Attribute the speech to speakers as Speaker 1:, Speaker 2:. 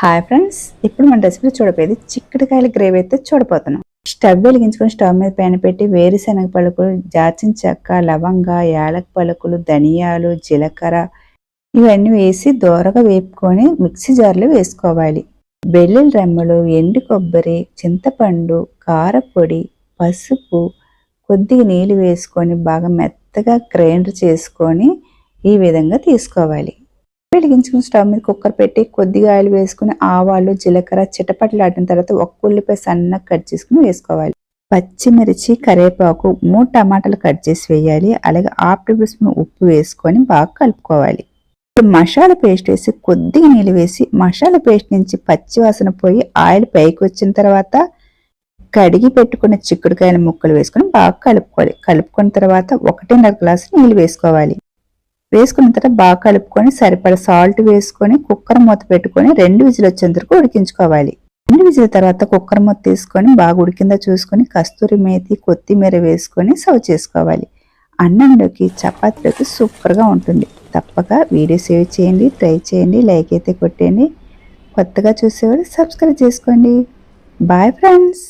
Speaker 1: Hi friends ఇప్పుడు మన recipe చూడపోయేది చిక్కడికాయల gravy అయితే చూడపోతున్నాం స్టవ్ వెలిగించుకొని స్టవ్ మీద పైన పెట్టి వేరుశనగ పలుకులు జాచిన చెక్క లవంగ యాలక పలుకులు ధనియాలు జీలకర్ర ఇవన్నీ వేసి దోరగా వేపుకొని మిక్సీ జార్లో వేసుకోవాలి. వెల్లుల్లి రెమ్మలు ఎండు కొబ్బరి చింతపండు కారపొడి పసుపు కొద్దిగా నీళ్ళు వేసుకొని బాగా మెత్తగా గ్రైండర్ చేసుకొని ఈ విధంగా తీసుకోవాలి. వెలిగించుకుని స్టవ్ మీద కుక్కర్ పెట్టి కొద్దిగా ఆయిల్ వేసుకుని ఆవాలు జీలకర్ర చిటపట్లు ఆడిన తర్వాత ఒక్క ఉల్లిపాయ సన్నగా కట్ చేసుకుని వేసుకోవాలి. పచ్చిమిర్చి కరివేపాకు మూడు టమాటాలు కట్ చేసి వేయాలి. అలాగే హాఫ్ టేబుల్ స్పూన్ ఉప్పు వేసుకొని బాగా కలుపుకోవాలి. ఇప్పుడు మసాలా పేస్ట్ వేసి కొద్దిగా నీళ్ళు వేసి మసాలా పేస్ట్ నుంచి పచ్చివాసన పోయి ఆయిల్ పైకి వచ్చిన తర్వాత కడిగి పెట్టుకున్న చిక్కుడుకాయల ముక్కలు వేసుకొని బాగా కలుపుకోవాలి. కలుపుకున్న తర్వాత ఒకటిన్నర గ్లాసు నీళ్ళు వేసుకోవాలి. వేసుకున్న తర్వాత బాగా కలుపుకొని సరిపడ సాల్ట్ వేసుకొని కుక్కర్ మూత పెట్టుకొని రెండు విజులు వచ్చేంత వరకు ఉడికించుకోవాలి. రెండు విజుల తర్వాత కుక్కర్ మూత తీసుకొని బాగా ఉడికిందా చూసుకొని కస్తూరి మేతి కొత్తిమీర వేసుకొని సర్వ్ చేసుకోవాలి. అన్నంలోకి చపాతీలోకి సూపర్గా ఉంటుంది. తప్పక వీడియో సేవ్ చేయండి ట్రై చేయండి లైక్ అయితే కొట్టండి కొత్తగా చూసేవారు సబ్స్క్రైబ్ చేసుకోండి. Bye friends